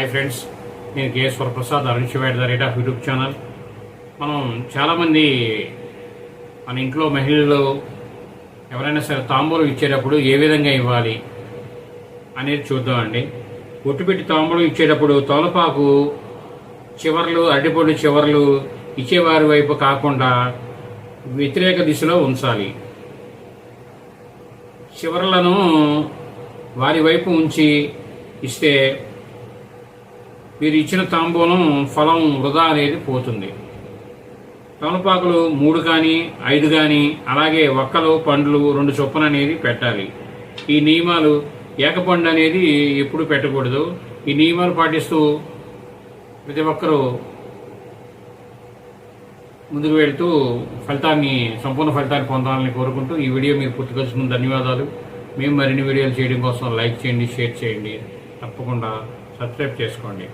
Hi friends నేను K Prasad Arun Shivadi the rate of YouTube channel మనం చాలామంది మన ఇంట్లో మహిళలు ఎవరైనా సరే తాంబూలం ఇచ్చేటప్పుడు ఏ విధంగా ఇవ్వాలి అనేది చూద్దామండి ఒట్టుపెట్టి తాంబూలం ఇచ్చేటప్పుడు తోలపాకు చివర్లు అరటిపొడి చివర్లు ఇచ్చేవారి వైపు కాకుండా వ్యతిరేక దిశలో ఉంచాలి. చివర్లను వారి వైపు ఉంచి ఇస్తే వీరు ఇచ్చిన తాంబూలం ఫలం వృధా అనేది పోతుంది. తమలపాకులు మూడు కానీ ఐదు కానీ అలాగే ఒక్కలు పండ్లు రెండు చొప్పున అనేది పెట్టాలి. ఈ నియమాలు ఏకపండు అనేది ఎప్పుడు పెట్టకూడదు. ఈ నియమాలు పాటిస్తూ ప్రతి ఒక్కరూ ముందుకు వెళ్తూ ఫలితాన్ని సంపూర్ణ ఫలితాన్ని పొందాలని కోరుకుంటూ ఈ వీడియో మీరు పూర్తిగా ధన్యవాదాలు. మేము మరిన్ని వీడియోలు చేయడం కోసం లైక్ చేయండి షేర్ చేయండి. తప్పకుండా సబ్స్క్రైబ్ చేసుకోండి.